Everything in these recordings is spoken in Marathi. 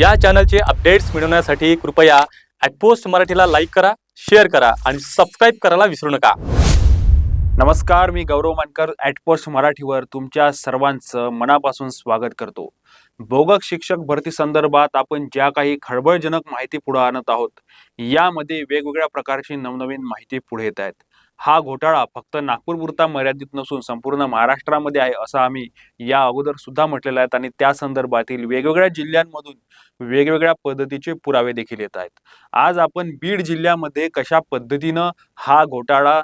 या चॅनलचे अपडेट्स मिळवण्यासाठी कृपया ॲटपोस्ट मराठीला लाईक करा शेअर करा आणि सबस्क्राईब करायला विसरू नका. नमस्कार मी गौरव मानकर ॲटपोस्ट मराठीवर तुमच्या सर्वांचं मनापासून स्वागत करतो. भोगक शिक्षक भरती संदर्भात आपण ज्या काही खळबळजनक माहिती पुढे आणत आहोत यामध्ये वेगवेगळ्या प्रकारची नवनवीन माहिती पुढे येत आहेत. हा घोटाळा फक्त नागपूरपुरता मर्यादित नसून संपूर्ण महाराष्ट्रामध्ये आहे असं आम्ही या अगोदर सुद्धा म्हटलेलं आहे. आणि त्या संदर्भातील वेगवेगळ्या जिल्ह्यांमधून वेगवेगळ्या पद्धतीचे पुरावे देखील येत आहेत. आज आपण बीड जिल्ह्यामध्ये कशा पद्धतीनं हा घोटाळा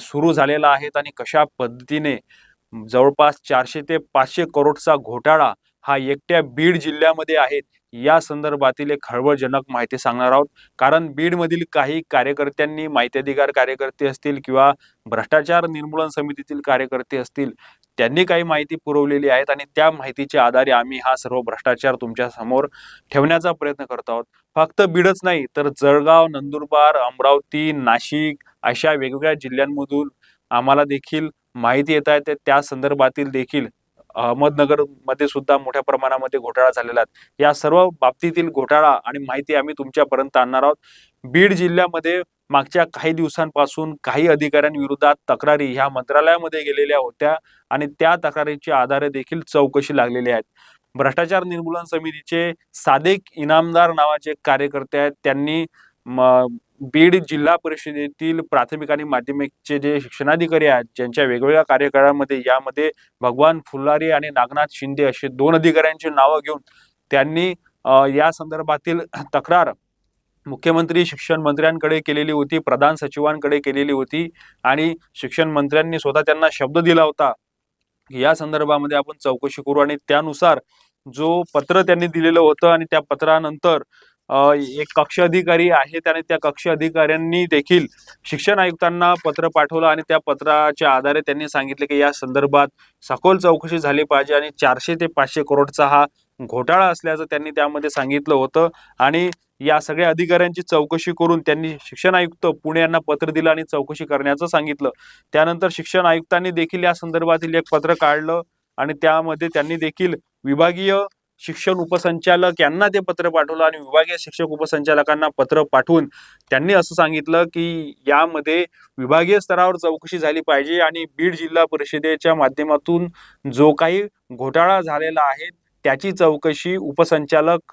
सुरू झालेला आहे आणि कशा पद्धतीने जवळपास चारशे ते पाचशे करोडचा घोटाळा हा एकट्या बीड जिल्ह्यामध्ये आहेत या संदर्भातील एक खळबळजनक माहिती सांगणार आहोत. कारण बीडमधील काही कार्यकर्त्यांनी माहिती अधिकार कार्यकर्ते असतील किंवा भ्रष्टाचार निर्मूलन समितीतील कार्यकर्ते असतील त्यांनी काही माहिती पुरवलेली आहेत आणि त्या माहितीच्या आधारे आम्ही हा सर्व भ्रष्टाचार तुमच्यासमोर ठेवण्याचा प्रयत्न करत आहोत. फक्त बीडच नाही तर जळगाव नंदुरबार अमरावती नाशिक अशा वेगवेगळ्या जिल्ह्यांमधून आम्हाला देखील माहिती येत आहे. त्या संदर्भातील देखील अहमदनगरमध्ये सुद्धा मोठ्या प्रमाणामध्ये घोटाळा झालेला आहे. या सर्व बाबतीतील घोटाळा आणि माहिती आम्ही तुमच्यापर्यंत आणणार आहोत. बीड जिल्ह्यामध्ये मागच्या काही दिवसांपासून काही अधिकाऱ्यांविरोधात तक्रारी ह्या मंत्रालयामध्ये गेलेल्या होत्या आणि त्या तक्रारीच्या आधारे देखील चौकशी लागलेली आहेत. भ्रष्टाचार निर्मूलन समितीचे सादेक इनामदार नावाचे कार्यकर्ते आहेत. त्यांनी म- बीड जिल्हा परिषदेतील प्राथमिक आणि माध्यमिकचे जे शिक्षणाधिकारी आहेत ज्यांच्या वेगवेगळ्या कार्यकाळामध्ये यामध्ये भगवान फुलारी आणि नागनाथ शिंदे असे दोन अधिकाऱ्यांची नावं घेऊन त्यांनी या संदर्भातील तक्रार मुख्यमंत्री शिक्षण मंत्र्यांकडे केलेली होती प्रधान सचिवांकडे केलेली होती आणि शिक्षण मंत्र्यांनी स्वतः त्यांना शब्द दिला होता. या संदर्भामध्ये आपण चौकशी करू आणि त्यानुसार जो पत्र त्यांनी दिलेलं होतं आणि त्या पत्रानंतर एक कक्ष अधिकारी आहेत आणि त्या कक्ष अधिकाऱ्यांनी देखील शिक्षण आयुक्तांना पत्र पाठवलं आणि त्या पत्राच्या आधारे त्यांनी सांगितले की या संदर्भात सखोल चौकशी झाली पाहिजे आणि चारशे ते पाचशे करोडचा हा घोटाळा असल्याचं त्यांनी त्यामध्ये सांगितलं होतं. आणि या सगळ्या अधिकाऱ्यांची चौकशी करून त्यांनी शिक्षण आयुक्त पुणे यांना पत्र दिलं आणि चौकशी करण्याचं सांगितलं. त्यानंतर शिक्षण आयुक्तांनी देखील या संदर्भातील एक पत्र काढलं आणि त्यामध्ये त्यांनी देखील विभागीय शिक्षण उपसंचालक यांना ते पत्र पाठवलं आणि विभागीय शिक्षक उपसंचालकांना पत्र पाठवून त्यांनी असं सांगितलं की यामध्ये विभागीय स्तरावर चौकशी झाली पाहिजे आणि बीड जिल्हा परिषदेच्या माध्यमातून जो काही घोटाळा झालेला आहे त्याची चौकशी उपसंचालक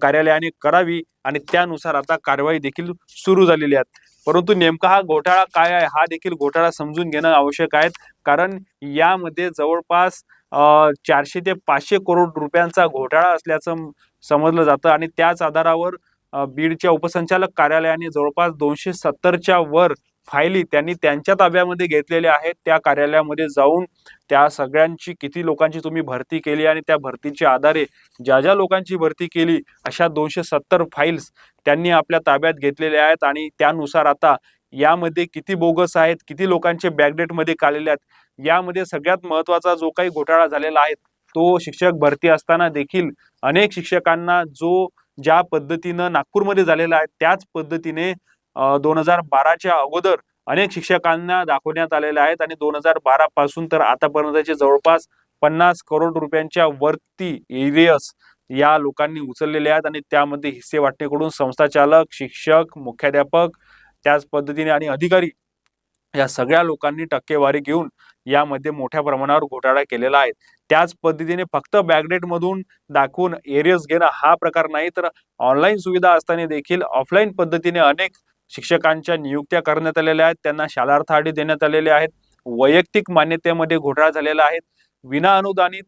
कार्यालयाने करावी आणि त्यानुसार आता कारवाई देखील सुरू झालेली आहे. परंतु नेमका हा घोटाळा काय आहे हा देखील घोटाळा समजून घेणं आवश्यक आहे कारण यामध्ये जवळपास चारशे ते पाचशे करोड रुपयांचा घोटाळा असल्याचं समजलं जातं आणि त्याच आधारावर बीडच्या उपसंचालक कार्यालयाने जवळपास दोनशे सत्तरच्या वर फायली त्यांनी त्यांच्या ताब्यामध्ये घेतलेल्या आहेत. त्या कार्यालयामध्ये जाऊन त्या सगळ्यांची किती लोकांची तुम्ही भरती केली आणि त्या भरतीच्या आधारे ज्या ज्या लोकांची भरती केली अशा दोनशे सत्तर फाईल्स त्यांनी आपल्या ताब्यात घेतलेल्या आहेत. आणि त्यानुसार आता यामध्ये किती बोगस आहेत किती लोकांचे बॅकडेटमध्ये काढलेले आहेत यामध्ये सगळ्यात महत्त्वाचा जो काही घोटाळा झालेला आहे तो शिक्षक भरती असताना देखील अनेक शिक्षकांना जो ज्या पद्धतीनं नागपूरमध्ये झालेला आहे त्याच पद्धतीने दोन हजार बाराच्या अगोदर अनेक शिक्षकांना दाखवण्यात आलेले आहेत आणि दोन हजार बारा पासून तर आतापर्यंतचे जवळपास पन्नास करोड रुपयांच्या वरती एरियस या लोकांनी उचललेले आहेत आणि त्यामध्ये हिस्से वाटणीकडून संस्थाचालक शिक्षक मुख्याध्यापक त्याच पद्धतीने आणि अधिकारी या सगळ्या लोकांनी टक्केवारी घेऊन यामध्ये मोठ्या प्रमाणावर घोटाळा केलेला आहे. त्याच पद्धतीने फक्त बॅकडेट मधून दाखवून एरियस घेणं हा प्रकार नाही तर ऑनलाईन सुविधा असताना देखील ऑफलाईन पद्धतीने अनेक शिक्षकांच्या नियुक्त्या करण्यात आलेल्या आहेत. त्यांना शालार्थ आठी देण्यात आलेले आहेत. वैयक्तिक मान्यतेमध्ये घोटाळा झालेला आहे. विना अनुदानित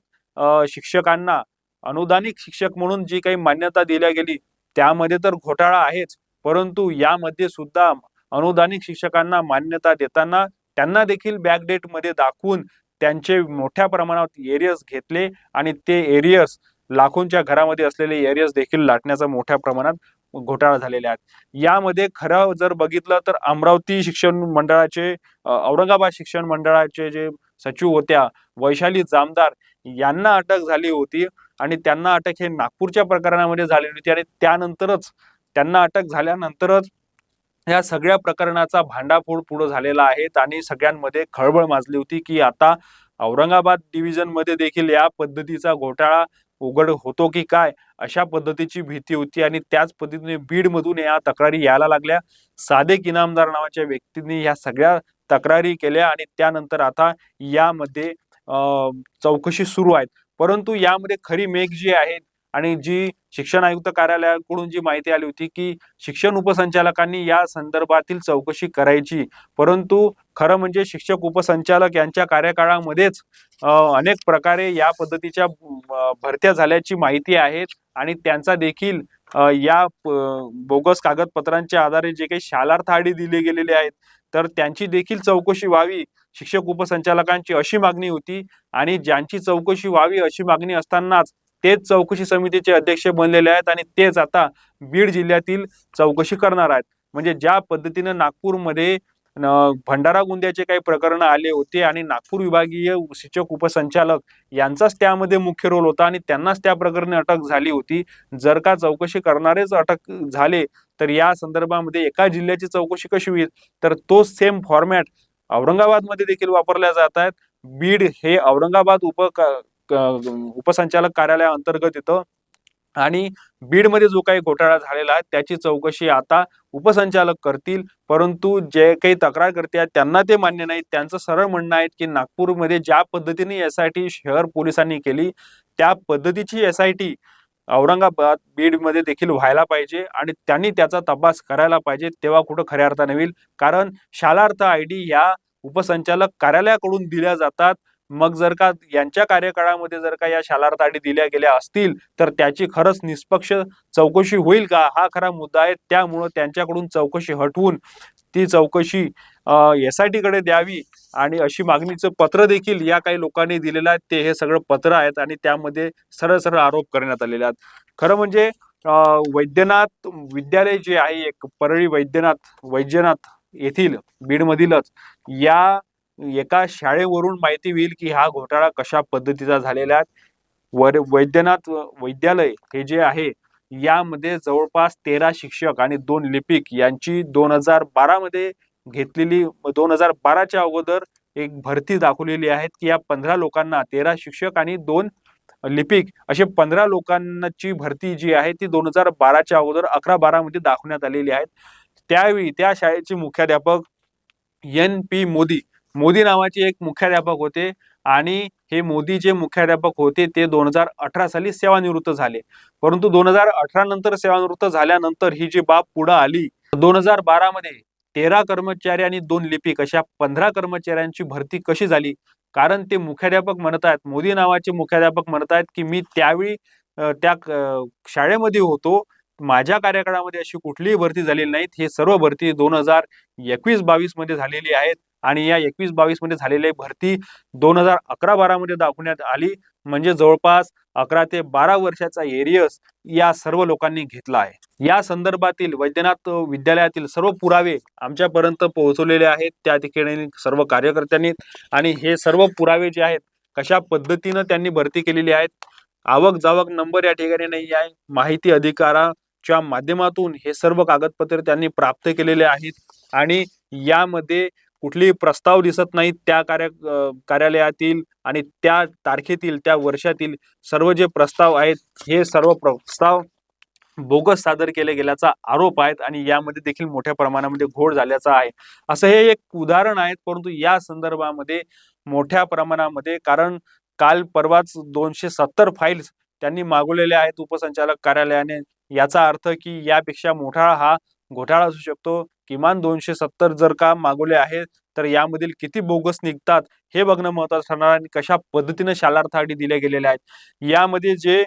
शिक्षकांना अनुदानित शिक्षक म्हणून जी काही मान्यता दिल्या गेली त्यामध्ये तर घोटाळा आहेच. परंतु यामध्ये सुद्धा अनुदानित शिक्षकांना मान्यता देताना त्यांना देखील बॅकडेटमध्ये दाखवून त्यांचे मोठ्या प्रमाणात एरियस घेतले आणि ते एरियस लाखोंच्या घरामध्ये असलेले एरियस देखील लाटण्याचा मोठ्या प्रमाणात घोटाळा झालेले आहेत. यामध्ये खरं जर बघितलं तर अमरावती शिक्षण मंडळाचे औरंगाबाद शिक्षण मंडळाचे जे सचिव होत्या वैशाली जामदार यांना अटक झाली होती आणि त्यांना अटक हे नागपूरच्या प्रकरणामध्ये झालेली होती आणि त्यानंतरच त्यांना अटक झाल्यानंतरच या सगळ्या प्रकरणाचा भांडाफोड पुढे झालेला आहे. आणि सगळ्यांमध्ये खळबळ माजली होती की आता औरंगाबाद डिव्हिजनमध्ये देखील या पद्धतीचा घोटाळा उघड होतो की काय अशा पद्धतीची भीती होती. आणि त्याच पद्धतीने बीडमधून या तक्रारी यायला लागल्या. सादेक इनामदार नावाच्या व्यक्तींनी ह्या सगळ्या तक्रारी केल्या आणि त्यानंतर आता यामध्ये चौकशी सुरू आहेत. परंतु यामध्ये खरी मेघ जी आहे आणि जी शिक्षण आयुक्त कार्यालयाकडून जी माहिती आली होती की शिक्षण उपसंचालकांनी या संदर्भातील चौकशी करायची. परंतु खरं म्हणजे शिक्षक उपसंचालक यांच्या कार्यकाळामध्येच अनेक प्रकारे या पद्धतीच्या भरत्या झाल्याची माहिती आहे आणि त्यांचा देखील या बोगस कागदपत्रांच्या आधारे जे काही शालार्थ आडी दिले गेलेले आहेत तर त्यांची देखील चौकशी व्हावी शिक्षक उपसंचालकांची अशी मागणी होती आणि ज्यांची चौकशी व्हावी अशी मागणी असतानाच तेच चौकशी समितीचे अध्यक्ष बनलेले आहेत आणि तेच आता बीड जिल्ह्यातील चौकशी करणार आहेत. म्हणजे ज्या पद्धतीनं नागपूरमध्ये भंडारा गोंदियाचे काही प्रकरण आले होते आणि नागपूर विभागीय शिक्षक उपसंचालक यांचाच त्यामध्ये मुख्य रोल होता आणि त्यांनाच त्या प्रकरणी अटक झाली होती. जर का चौकशी करणारेच अटक झाले तर या संदर्भामध्ये एका जिल्ह्याची चौकशी कशी होईल? तर तो सेम फॉर्मॅट औरंगाबादमध्ये देखील वापरल्या जात आहेत. बीड हे औरंगाबाद उप उपसंचालक कार्यालयाअंतर्गत येतं. आणि बीडमध्ये जो काही घोटाळा झालेला आहे त्याची चौकशी आता उपसंचालक करतील. परंतु जे काही तक्रार करते आहेत त्यांना ते मान्य नाही. त्यांचं सरळ म्हणणं आहे की नागपूरमध्ये ज्या पद्धतीने एस आय टी शहर पोलिसांनी केली त्या पद्धतीची एस आय टी औरंगाबाद बीडमध्ये देखील व्हायला पाहिजे आणि त्यांनी त्याचा तपास करायला पाहिजे तेव्हा कुठं खऱ्या अर्थाने होईल. कारण शालार्थ आय डी या उपसंचालक कार्यालयाकडून दिल्या जातात. मग जर का यांच्या कार्यकाळामध्ये जर का या शालार्थ दिल्या गेल्या असतील तर त्याची खरंच निष्पक्ष चौकशी होईल का? हा खरा मुद्दा आहे. त्यामुळं त्यांच्याकडून चौकशी हटवून ती चौकशी एस आय टीकडे द्यावी आणि अशी मागणीचं पत्र देखील या काही लोकांनी दिलेलं आहे. ते हे सगळं पत्र आहेत आणि त्यामध्ये सरळ सरळ आरोप करण्यात आलेले आहेत. खरं म्हणजे वैद्यनाथ विद्यालय जे आहे एक परळी वैद्यनाथ वैद्यनाथ येथील बीडमधीलच या एका शाळेवरून माहिती होईल की हा घोटाळा कशा पद्धतीचा झालेला आहे. वर वैद्यनाथ वैद्यालय हे जे आहे यामध्ये जवळपास तेरा शिक्षक आणि दोन लिपिक यांची दोन हजार बारामध्ये घेतलेली दोन हजार बाराच्या अगोदर एक भरती दाखवलेली आहे की या पंधरा लोकांना तेरा शिक्षक आणि दोन लिपिक असे पंधरा लोकांची भरती जी आहे ती दोन हजार बाराच्या अगोदर अकरा बारामध्ये दाखवण्यात आलेली आहे त्यावेळी त्या शाळेचे मुख्याध्यापक एन पी मोदी मोदी नावाचे एक मुख्याध्यापक होते आणि हे मोदी जे मुख्याध्यापक होते ते दोन हजार अठरा साली सेवानिवृत्त झाले. परंतु दोन हजार अठरा नंतर सेवानिवृत्त झाल्यानंतर ही जी बाब पुढे आली दोन हजार बारा मध्ये तेरा कर्मचारी आणि दोन लिपिक अशा पंधरा कर्मचाऱ्यांची भरती कशी झाली? कारण ते मुख्याध्यापक म्हणत आहेत मोदी नावाचे मुख्याध्यापक म्हणत आहेत की मी त्यावेळी त्या शाळेमध्ये होतो माझ्या कार्यकाळामध्ये अशी कुठलीही भरती झालेली नाहीत. हे सर्व भरती दोन हजार एकवीस बावीसमध्ये झालेली आहेत. आणि या एकवीस बावीसमध्ये झालेली भरती दोन हजार अकरा बारा मध्ये दाखवण्यात आली. म्हणजे जवळपास अकरा ते बारा वर्षाचा एरियस या सर्व लोकांनी घेतला आहे. या संदर्भातील वैद्यनाथ विद्यालयातील सर्व पुरावे आमच्यापर्यंत पोहोचवलेले आहेत. त्या ठिकाणी सर्व कार्यकर्त्यांनी आणि हे सर्व पुरावे जे आहेत कशा पद्धतीनं त्यांनी भरती केलेली आहेत आवक जावक नंबर या ठिकाणी नाही आहे. माहिती अधिकाराच्या माध्यमातून हे सर्व कागदपत्र त्यांनी प्राप्त केलेले आहेत. आणि यामध्ये कुठलीही प्रस्ताव दिसत नाही त्या कार्य कार्यालयातील आणि त्या तारखेतील त्या वर्षातील सर्व जे प्रस्ताव आहेत हे सर्व प्रस्ताव बोगस सादर केले गेल्याचा आरोप आहेत आणि यामध्ये देखील मोठ्या प्रमाणामध्ये घोळ झाल्याचा आहे. असं हे एक उदाहरण आहेत परंतु या संदर्भामध्ये मोठ्या प्रमाणामध्ये कारण काल परवाच दोनशे सत्तर फाईल्स त्यांनी मागवलेल्या आहेत उपसंचालक कार्यालयाने. याचा अर्थ की यापेक्षा मोठा हा घोटाळा असू शकतो. किमान दोनशे सत्तर जर का मागवले आहेत तर यामधील किती बोगस निघतात हे बघणं महत्वाचं ठरणार आणि कशा पद्धतीने शालार्थासाठी दिले दिल्या गेलेल्या आहेत. यामध्ये जे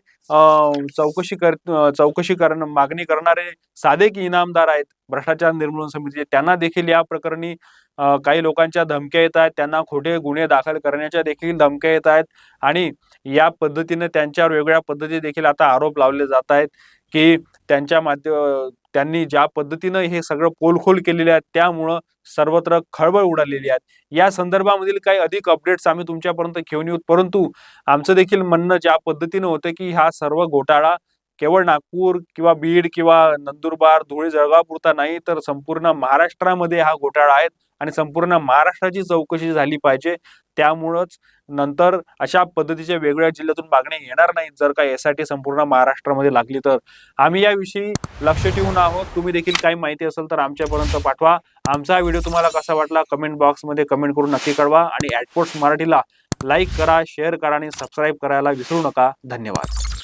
चौकशी कर चौकशी करण मागणी करणारे साधे की इनामदार आहेत भ्रष्टाचार निर्मूलन समितीचे त्यांना देखील या प्रकरणी काही लोकांच्या धमक्या येत आहेत त्यांना खोटे गुन्हे दाखल करण्याच्या देखील धमक्या येत आहेत आणि या पद्धतीने त्यांच्यावर वेगवेगळ्या पद्धती देखील आता आरोप लावले जात आहेत की त्यांच्या माध्यम त्यांनी ज्या पद्धतीनं हे सगळं पोलखोल केलेले आहेत त्यामुळं सर्वत्र खळबळ उडालेली आहे. या संदर्भामधील काही अधिक अपडेट्स आम्ही तुमच्यापर्यंत घेऊन येऊ. परंतु आमचं देखील म्हणणं ज्या पद्धतीनं होतं की हा सर्व घोटाळा केवळ नागपूर किंवा बीड किंवा नंदुरबार धुळे जळगाव पुरता नाही तर संपूर्ण महाराष्ट्रामध्ये हा घोटाळा आहे आणि संपूर्ण महाराष्ट्राची चौकशी झाली पाहिजे. त्यामुळंच नंतर अशा पद्धतीच्या वेगवेगळ्या जिल्ह्यातून मागण्या येणार नाहीत. जर का यासाठी संपूर्ण महाराष्ट्रामध्ये लागली तर. आम्ही याविषयी लक्ष ठेवून आहोत. तुम्ही देखील काही माहिती असेल तर आमच्यापर्यंत पाठवा. आमचा हा व्हिडिओ तुम्हाला कसा वाटला कमेंट बॉक्समध्ये कमेंट करून नक्की कळवा आणि ॲटपोर्ट्स मराठीला लाईक करा शेअर करा आणि सबस्क्राईब करायला विसरू नका. धन्यवाद.